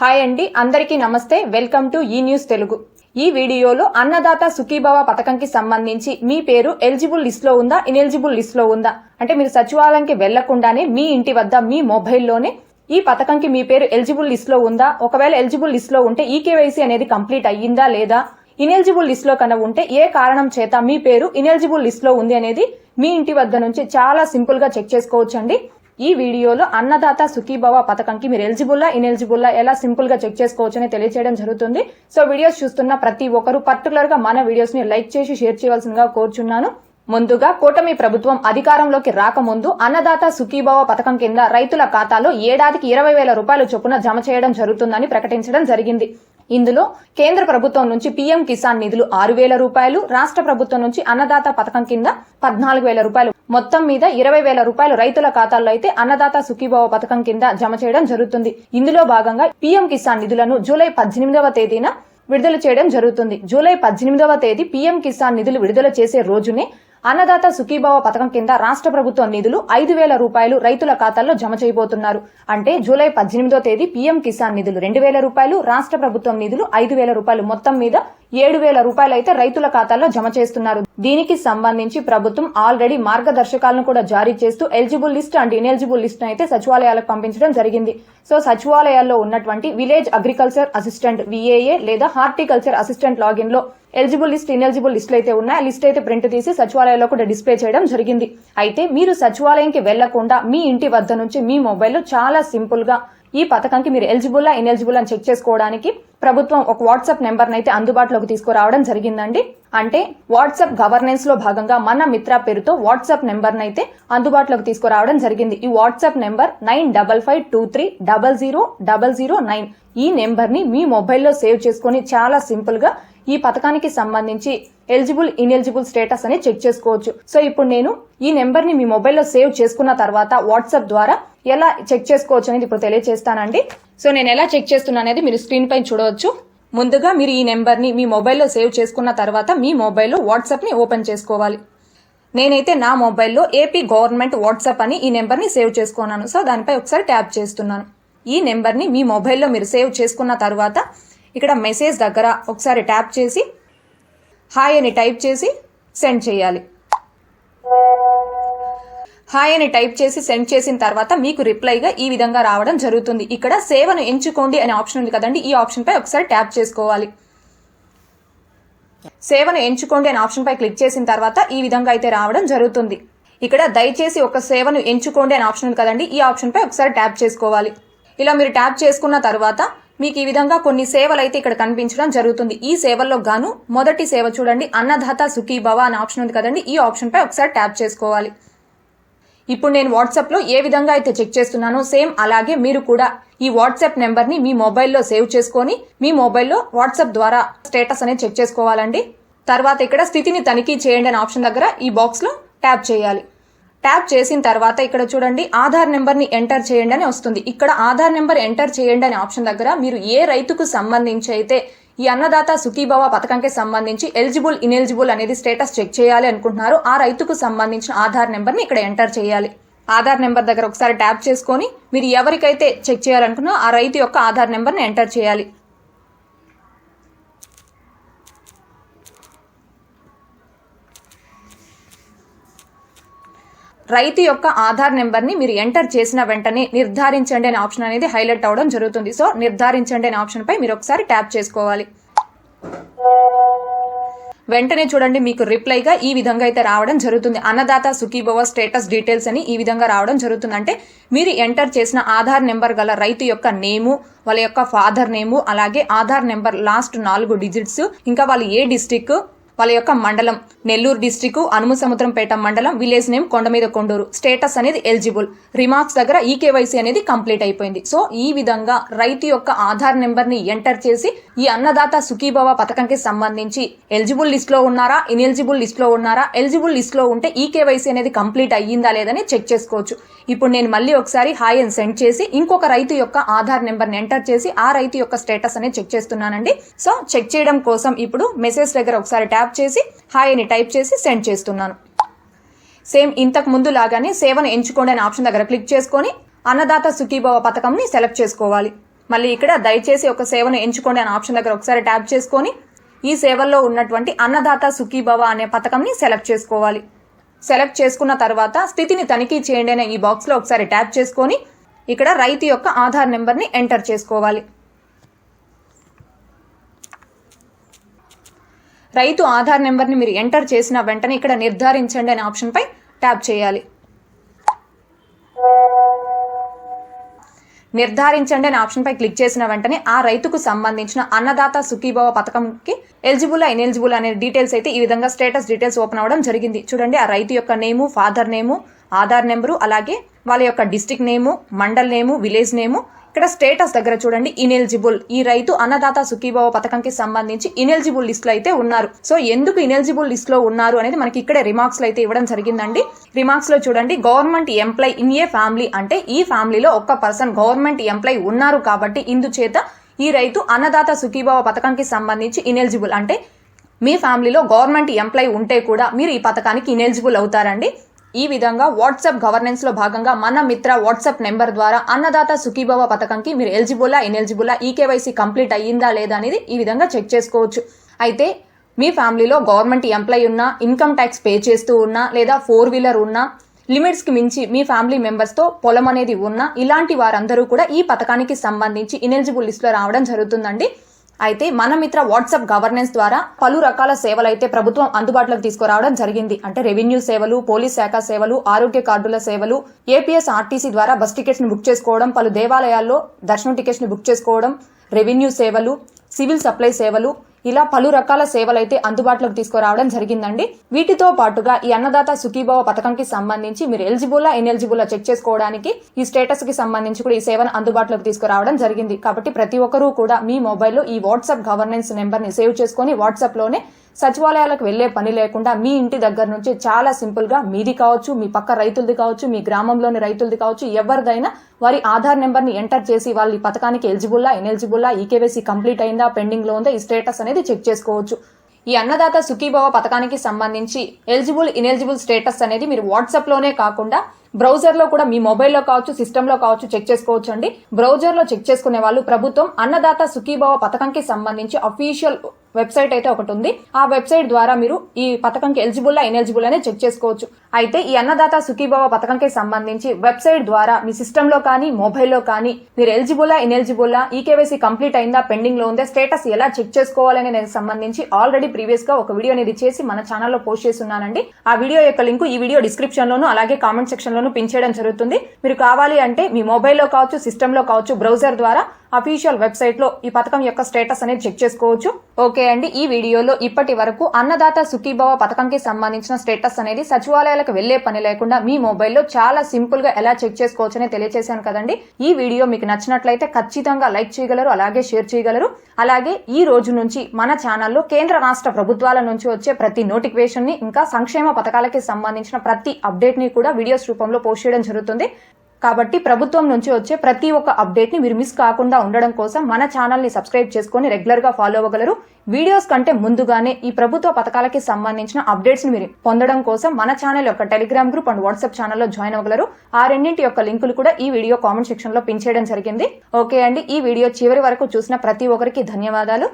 Hi అండి అందరికీ నమస్తే వెల్కమ్ టు ఈ న్యూస్ తెలుగు. ఈ వీడియోలో అన్నదాత సుఖీభవ పథకంకి సంబంధించి మీ పేరు ఎలిజిబుల్ లిస్ట్లో ఉందా ఇనెలిజిబుల్ లిస్ట్లో ఉందా? అంటే మీరు సచివాలయంకి వెళ్ళకుండానే మీ ఇంటి వద్ద మీ మొబైల్లోనే ఈ పథకంకి మీ పేరు ఎలిజిబుల్ లిస్ట్లో ఉందా? ఒకవేళ ఎలిజిబుల్ లిస్ట్లో ఉంటే ఈ కేవైసీ అనేది కంప్లీట్ అయ్యిందా లేదా? ఇనెలిజిబుల్ లిస్ట్లో కన్నా ఉంటే ఏ కారణం చేత మీ పేరు ఇనెలిజిబుల్ లిస్ట్లో ఉంది అనేది మీ ఇంటి వద్ద నుంచి చాలా సింపుల్గా చెక్ చేసుకోవచ్చండి. ఈ వీడియోలో అన్నదాత సుఖీభవ పథకంకి మీరు ఎలిజిబుల్లా ఇన్ఎలిజిబుల్లా ఎలా సింపుల్గా చెక్ చేసుకోవచ్చని తెలియజేయడం జరుగుతుంది. సో వీడియోస్ చూస్తున్న ప్రతి ఒక్కరు పర్టికులర్గా మన వీడియోస్ని లైక్ చేసి షేర్ చేయవలసిందిగా కోరుచున్నాను. ముందుగా కూటమి ప్రభుత్వం అధికారంలోకి రాకముందు అన్నదాత సుఖీభవ పథకం కింద రైతుల ఖాతాలో ఏడాదికి ఇరవై వేల రూపాయల చొప్పున జమ చేయడం జరుగుతుందని ప్రకటించడం జరిగింది. ఇందులో కేంద్ర ప్రభుత్వం నుంచి పీఎం కిసాన్ నిధులు ఆరు వేల రూపాయలు రాష్ట్ర ప్రభుత్వం నుంచి అన్నదాత పథకం కింద పద్నాలుగు వేల రూపాయలు మొత్తం మీద ఇరవై వేల రూపాయలు రైతుల ఖాతాల్లో అయితే అన్నదాత సుఖీభావ పథకం కింద జమ చేయడం జరుగుతుంది. ఇందులో భాగంగా పీఎం కిసాన్ నిధులను జూలై పద్దెనిమిదవ తేదీన విడుదల చేయడం జరుగుతుంది. జూలై పద్దెనిమిదవ తేదీ పీఎం కిసాన్ నిధులు విడుదల చేసే రోజునే అన్నదాత సుఖీభావ పథకం కింద రాష్ట్ర ప్రభుత్వం నిధులు ఐదు వేల రూపాయలు రైతుల ఖాతాల్లో జమ చేయబోతున్నారు. అంటే జూలై పద్దెనిమిదో తేదీ పీఎం కిసాన్ నిధులు రెండు వేల రూపాయలు రాష్ట్ర ప్రభుత్వం నిధులు ఐదు వేల రూపాయలు మొత్తం మీద ఏడు వేల రూపాయలు అయితే రైతుల ఖాతాల్లో జమ చేస్తున్నారు. దీనికి సంబంధించి ప్రభుత్వం ఆల్రెడీ మార్గదర్శకాలను కూడా జారీ చేస్తూ eligible list and ineligible list అయితే సచివాలయాలకు పంపించడం జరిగింది. సో సచివాలయాల్లో ఉన్నటువంటి విలేజ్ అగ్రికల్చర్ అసిస్టెంట్ విఏఏ లేదా హార్టికల్చర్ అసిస్టెంట్ లాగిన్లో ఎలిజిబుల్ లిస్ట్ ఇన్ఎలిజిబుల్ లిస్ట్ అయితే ఉన్నాయి ఆ లిస్ట్ అయితే ప్రింట్ తీసి సచివాలయంలో కూడా డిస్ప్లే చేయడం జరిగింది. అయితే మీరు సచివాలయంకి వెళ్ళకుండా మీ ఇంటి వద్ద నుంచి మీ మొబైల్లో చాలా సింపుల్గా ఈ పథకానికి మీరు ఎలిజిబుల్ ఇన్ఎలిజిబుల్ అని చెక్ చేసుకోవడానికి ప్రభుత్వం ఒక వాట్సాప్ నెంబర్ అయితే అందుబాటులోకి తీసుకురావడం జరిగిందండి. అంటే వాట్సాప్ గవర్నెన్స్లో భాగంగా మన మిత్ర పేరుతో వాట్సాప్ నెంబర్ అయితే అందుబాటులోకి తీసుకురావడం జరిగింది. ఈ WhatsApp number nine double five two three double zero double zero nine. ఈ నెంబర్ని మీ మొబైల్లో సేవ్ చేసుకొని చాలా సింపుల్గా ఈ పథకానికి సంబంధించి ఎలిజిబుల్ ఇన్ఎలిజిబుల్ స్టేటస్ అని చెక్ చేసుకోవచ్చు. సో ఇప్పుడు నేను ఈ నెంబర్ని మీ మొబైల్లో సేవ్ చేసుకున్న తర్వాత వాట్సాప్ ద్వారా ఎలా చెక్ చేసుకోవచ్చు అనేది ఇప్పుడు తెలియజేస్తానండి సో నేను ఎలా చెక్ చేస్తున్నా అనేది మీరు స్క్రీన్ పైన చూడవచ్చు. ముందుగా మీరు ఈ నెంబర్ని మీ మొబైల్లో సేవ్ చేసుకున్న తర్వాత మీ మొబైల్లో వాట్సాప్ని ఓపెన్ చేసుకోవాలి. నేనైతే నా మొబైల్లో ఏపీ గవర్నమెంట్ వాట్సాప్ అని ఈ నెంబర్ని సేవ్ చేసుకున్నాను. సో దానిపై ఒకసారి ట్యాప్ చేస్తున్నాను. ఈ నెంబర్ని మీ మొబైల్లో మీరు సేవ్ చేసుకున్న తర్వాత ఇక్కడ మెసేజ్ దగ్గర ఒకసారి ట్యాప్ చేసి హాయ్ అని టైప్ చేసి సెండ్ చేయాలి. హాయ్ అని టైప్ చేసి సెండ్ చేసిన తర్వాత మీకు రిప్లైగా ఈ విధంగా రావడం జరుగుతుంది. ఇక్కడ సేవను ఎంచుకోండి అనే ఆప్షన్ ఉంది కదండి ఈ ఆప్షన్పై ఒకసారి ట్యాప్ చేసుకోవాలి. సేవను ఎంచుకోండి అనే ఆప్షన్పై క్లిక్ చేసిన తర్వాత ఈ విధంగా అయితే రావడం జరుగుతుంది. ఇక్కడ దయచేసి ఒక సేవను ఎంచుకోండి అనే ఆప్షన్ ఉంది కదండి ఈ ఆప్షన్పై ఒకసారి ట్యాప్ చేసుకోవాలి. ఇలా మీరు ట్యాప్ చేసుకున్న తర్వాత మీకు ఈ విధంగా కొన్ని సేవలు అయితే ఇక్కడ కనిపించడం జరుగుతుంది. ఈ సేవల్లో గాను మొదటి సేవ చూడండి. అన్నదాత సుఖీభవ అనే ఆప్షన్ ఉంది కదండి. ఈ ఆప్షన్ పై ఒకసారి ట్యాప్ చేసుకోవాలి. ఇప్పుడు నేను వాట్సాప్లో ఏ విధంగా అయితే చెక్ చేస్తున్నానో సేమ్ అలాగే మీరు కూడా ఈ వాట్సాప్ నెంబర్ని మీ మొబైల్లో సేవ్ చేసుకొని మీ మొబైల్లో వాట్సాప్ ద్వారా స్టేటస్ అనేది చెక్ చేసుకోవాలండి. తర్వాత ఇక్కడ స్థితిని తనిఖీ చేయండి అనే ఆప్షన్ దగ్గర ఈ బాక్స్లో ట్యాప్ చేయాలి. ట్యాప్ చేసిన తర్వాత ఇక్కడ చూడండి ఆధార్ నెంబర్ని ఎంటర్ చేయండి అని వస్తుంది. ఇక్కడ ఆధార్ నెంబర్ ఎంటర్ చేయండి అనే ఆప్షన్ దగ్గర మీరు ఏ రైతుకు సంబంధించి అయితే ఈ అన్నదాత సుఖీభవ పథకంకి సంబంధించి ఎలిజిబుల్ ఇనెలిజిబుల్ అనేది స్టేటస్ చెక్ చేయాలి అనుకుంటున్నారు ఆ రైతుకు సంబంధించిన ఆధార్ నెంబర్ని ఇక్కడ ఎంటర్ చేయాలి. ఆధార్ నెంబర్ దగ్గర ఒకసారి ట్యాప్ చేసుకొని మీరు ఎవరికైతే చెక్ చేయాలనుకున్నా ఆ రైతు యొక్క ఆధార్ నెంబర్ని ఎంటర్ చేయాలి. రైతు యొక్క ఆధార్ నెంబర్ని మీరు ఎంటర్ చేసిన వెంటనే నిర్ధారించండి అనే ఆప్షన్ అనేది హైలైట్ అవడం జరుగుతుంది. సో నిర్ధారించండి అనే ఆప్షన్ పై మీరు ఒకసారి ట్యాప్ చేసుకోవాలి. వెంటనే చూడండి మీకు రిప్లైగా ఈ విధంగా అయితే రావడం జరుగుతుంది. అన్నదాత సుఖీభవ స్టేటస్ డీటెయిల్స్ అని ఈ విధంగా రావడం జరుగుతుంది. అంటే మీరు ఎంటర్ చేసిన ఆధార్ నెంబర్ గల రైతు యొక్క నేము వాళ్ళ యొక్క ఫాదర్ నేము అలాగే ఆధార్ నెంబర్ లాస్ట్ నాలుగు డిజిట్స్ ఇంకా వాళ్ళు ఏ డిస్టిక్ వాళ్ళ యొక్క మండలం నెల్లూరు డిస్టిక్ అనుము సముద్రంపేట మండలం విలేజ్ నేమ్ కొండ మీద కొండూరు. స్టేటస్ అనేది ఎలిజిబుల్. రిమార్క్స్ దగ్గర ఈ కేవైసీ అనేది కంప్లీట్ అయిపోయింది. సో ఈ విధంగా రైతు యొక్క ఆధార్ నెంబర్ని ఎంటర్ చేసి ఈ అన్నదాత సుఖీభవ పథకంకి సంబంధించి ఎలిజిబుల్ లిస్ట్లో ఉన్నారా? ఇన్ఎలిజిబుల్ లిస్ట్లో ఉన్నారా? ఎలిజిబుల్ లిస్ట్లో ఉంటే ఈ కేవైసీ అనేది కంప్లీట్ అయ్యిందా లేదని చెక్ చేసుకోవచ్చు. ఇప్పుడు నేను మళ్ళీ ఒకసారి హాయ్ అని సెండ్ చేసి ఇంకొక రైతు యొక్క ఆధార్ నెంబర్ని ఎంటర్ చేసి ఆ రైతు యొక్క స్టేటస్ అనేది చెక్ చేస్తున్నానండి. సో చెక్ చేయడం కోసం ఇప్పుడు మెసేజ్ దగ్గర ఒకసారి ట్యాప్ చేసి హాయ్ అని టైప్ చేసి సెండ్ చేస్తున్నాను. సేమ్ ఇంతకు ముందు లాగానే సేవను ఎంచుకోండి అనే ఆప్షన్ దగ్గర క్లిక్ చేసుకొని అన్నదాత సుఖీభవ పథకంని సెలెక్ట్ చేసుకోవాలి. మళ్ళీ ఇక్కడ దయచేసి ఒక సేవను ఎంచుకోండి అనే ఆప్షన్ దగ్గర ఒకసారి ట్యాప్ చేసుకొని ఈ సేవల్లో ఉన్నటువంటి అన్నదాత సుఖీభవ అనే పథకంని సెలెక్ట్ చేసుకోవాలి. సెలెక్ట్ చేసుకున్న తర్వాత స్థితిని తనిఖీ చేయండి అనే ఈ బాక్స్లో ఒకసారి ట్యాప్ చేసుకొని ఇక్కడ రైతు యొక్క ఆధార్ నెంబర్ని ఎంటర్ చేసుకోవాలి. రైతు ఆధార్ నెంబర్ని మీరు ఎంటర్ చేసిన వెంటనే ఇక్కడ నిర్ధారించండి అనే ఆప్షన్పై ట్యాప్ చేయాలి. నిర్ధారించండి అనే ఆప్షన్పై క్లిక్ చేసిన వెంటనే ఆ రైతుకు సంబంధించిన అన్నదాత సుఖీభవ పథకంకి ఎలిజిబుల్ ఇన్ఎలిజిబుల్ అనే డీటెయిల్స్ అయితే ఈ విధంగా స్టేటస్ డీటెయిల్స్ ఓపెన్ అవ్వడం జరిగింది. చూడండి ఆ రైతు యొక్క name father name Aadhaar number అలాగే వాళ్ళ యొక్క district name mandal name village name ఇక్కడ స్టేటస్ దగ్గర చూడండి. ఇనెలిజిబుల్. ఈ రైతు అన్నదాత సుఖీభావ పథకంకి సంబంధించి ఇనెలిజిబుల్ లిస్ట్లో అయితే ఉన్నారు. సో ఎందుకు ఇనెలిజిబుల్ లిస్ట్లో ఉన్నారు అనేది మనకి ఇక్కడే రిమార్క్స్లో అయితే ఇవ్వడం జరిగిందండి. రిమార్క్స్లో చూడండి government employee in a family అంటే ఈ ఫ్యామిలీలో ఒక్క పర్సన్ గవర్నమెంట్ ఎంప్లాయ్ ఉన్నారు కాబట్టి ఇందుచేత ఈ రైతు అన్నదాత సుఖీభావ పథకంకి సంబంధించి ఇనెలిజిబుల్. అంటే మీ ఫ్యామిలీలో గవర్నమెంట్ ఎంప్లాయ్ ఉంటే కూడా మీరు ఈ పథకానికి ఇనెలిజిబుల్ అవుతారండి. ఈ విధంగా వాట్సాప్ గవర్నెన్స్లో భాగంగా మన మిత్ర వాట్సాప్ నెంబర్ ద్వారా అన్నదాత సుఖీభవ పథకంకి మీరు ఎలిజిబుల్లా ఇన్ఎలిజిబుల్లా ఈకేవైసీ కంప్లీట్ అయ్యిందా లేదా అనేది ఈ విధంగా చెక్ చేసుకోవచ్చు. అయితే మీ ఫ్యామిలీలో గవర్నమెంట్ ఎంప్లాయ్ ఉన్నా ఇన్కమ్ ట్యాక్స్ పే చేస్తూ ఉన్నా లేదా ఫోర్ వీలర్ ఉన్నా లిమిట్స్కి మించి మీ ఫ్యామిలీ మెంబర్స్తో పొలం అనేది ఉన్నా ఇలాంటి వారందరూ కూడా ఈ పథకానికి సంబంధించి ఇనెలిజిబుల్ లిస్ట్లో రావడం జరుగుతుందండి. అయితే మన మిత్ర వాట్సాప్ గవర్నెన్స్ ద్వారా పలు రకాల సేవలు అయితే ప్రభుత్వం అందుబాటులోకి తీసుకురావడం జరిగింది. అంటే రెవెన్యూ సేవలు పోలీస్ శాఖ సేవలు ఆరోగ్య కార్డుల సేవలు ఏపీఎస్ ఆర్టీసీ ద్వారా బస్ టికెట్స్ని బుక్ చేసుకోవడం పలు దేవాలయాల్లో దర్శనం టికెట్స్ని బుక్ చేసుకోవడం రెవెన్యూ సేవలు సివిల్ సప్లై సేవలు ఇలా పలు రకాల సేవలైతే అందుబాటులోకి తీసుకురావడం జరిగిందండి. వీటితో పాటుగా ఈ అన్నదాత సుఖీభావ పథకంకి సంబంధించి మీరు ఎలిజిబుల్లా ఇన్ఎలిజిబుల్లా చెక్ చేసుకోవడానికి ఈ స్టేటస్కి సంబంధించి కూడా ఈ సేవను అందుబాటులోకి తీసుకురావడం జరిగింది. కాబట్టి ప్రతి ఒక్కరూ కూడా మీ మొబైల్లో ఈ వాట్సాప్ గవర్నెన్స్ నెంబర్ని సేవ్ చేసుకొని వాట్సాప్లోనే సచివాలయాలకు వెళ్ళే పని లేకుండా మీ ఇంటి దగ్గర నుంచి చాలా సింపుల్గా మీది కావచ్చు మీ పక్క రైతులది కావచ్చు మీ గ్రామంలోని రైతులది కావచ్చు ఎవరిదైనా వారి ఆధార్ నెంబర్ని ఎంటర్ చేసి వాళ్ళు ఈ పథకానికి ఎలిజిబుల్లా ఇనెలిజిబుల్లా ఈకేవైసీ కంప్లీట్ అయిందా పెండింగ్లో ఉందా ఈ స్టేటస్ అనేది చెక్ చేసుకోవచ్చు. ఈ అన్నదాత సుఖీభవ పథకానికి సంబంధించి ఎలిజిబుల్ ఇనెలిజిబుల్ స్టేటస్ అనేది మీరు వాట్సాప్లోనే కాకుండా బ్రౌజర్లో కూడా మీ మొబైల్లో కావచ్చు సిస్టమ్లో కావచ్చు చెక్ చేసుకోవచ్చు అండి బ్రౌజర్లో చెక్ చేసుకునే వాళ్ళు ప్రభుత్వం అన్నదాత సుఖీభవ పథకంకి సంబంధించి అఫీషియల్ వెబ్సైట్ అయితే ఒకటి ఉంది. ఆ వెబ్సైట్ ద్వారా మీరు ఈ పథకంకి ఎలిజిబుల్ ఇనెలిజిబుల్ అనేది చెక్ చేసుకోవచ్చు. అయితే ఈ అన్నదాత సుఖీభవ పథకంకి సంబంధించి వెబ్సైట్ ద్వారా మీ సిస్టమ్లో కానీ మొబైల్లో కానీ మీరు ఎలిజిబుల్లా ఇన్ఎలిజిబులా ఈకేవైసీ కంప్లీట్ అయిందా పెండింగ్లో ఉందా స్టేటస్ ఎలా చెక్ చేసుకోవాలనే దానికి సంబంధించి ఆల్రెడీ ప్రీవియస్గా ఒక వీడియో అనేది చేసి మన ఛానల్లో పోస్ట్ చేసి ఉన్నానండి ఆ వీడియో యొక్క లింక్ ఈ వీడియో డిస్క్రిప్షన్ లోను అలాగే కామెంట్ సెక్షన్ లోను పిన్ చేయడం జరుగుతుంది. మీరు కావాలి అంటే మీ మొబైల్లో కావచ్చు సిస్టమ్లో కావచ్చు బ్రౌజర్ ద్వారా అఫీషియల్ వెబ్సైట్లో ఈ పథకం యొక్క స్టేటస్ అనేది చెక్ చేసుకోవచ్చు. ఓకే అండి ఈ వీడియోలో ఇప్పటి వరకు అన్నదాత సుఖీభవ పథకంకి సంబంధించిన స్టేటస్ అనేది సచివాలయాలకు వెళ్ళే పని లేకుండా మీ మొబైల్లో చాలా సింపుల్గా ఎలా చెక్ చేసుకోవచ్చని తెలియజేశాను కదండి. ఈ వీడియో మీకు నచ్చినట్లయితే ఖచ్చితంగా లైక్ చేయగలరు అలాగే షేర్ చేయగలరు. అలాగే ఈ రోజు నుంచి మన ఛానల్లో కేంద్ర రాష్ట్ర ప్రభుత్వాల నుంచి వచ్చే ప్రతి నోటిఫికేషన్ని ఇంకా సంక్షేమ పథకాలకి సంబంధించిన ప్రతి అప్డేట్ని కూడా వీడియోస్ రూపంలో పోస్ట్ చేయడం జరుగుతుంది. కాబట్టి ప్రభుత్వం నుంచి వచ్చే ప్రతి ఒక్క అప్డేట్ని మీరు మిస్ కాకుండా ఉండడం కోసం మన ఛానల్ని సబ్స్క్రైబ్ చేసుకొని రెగ్యులర్గా ఫాలో అవ్వగలరు. వీడియోస్ కంటే ముందుగానే ఈ ప్రభుత్వ పథకాలకి సంబంధించిన అప్డేట్స్ని మీరు పొందడం కోసం మన ఛానల్ యొక్క టెలిగ్రామ్ గ్రూప్ అండ్ వాట్సాప్ ఛానల్లో జాయిన్ అవ్వగలరు. ఆ రెండింటి యొక్క లింకులు కూడా ఈ వీడియో కామెంట్ సెక్షన్లో పిన్ చేయడం జరిగింది. ఓకే అండి ఈ వీడియో చివరి వరకు చూసిన ప్రతి ఒక్కరికి ధన్యవాదాలు.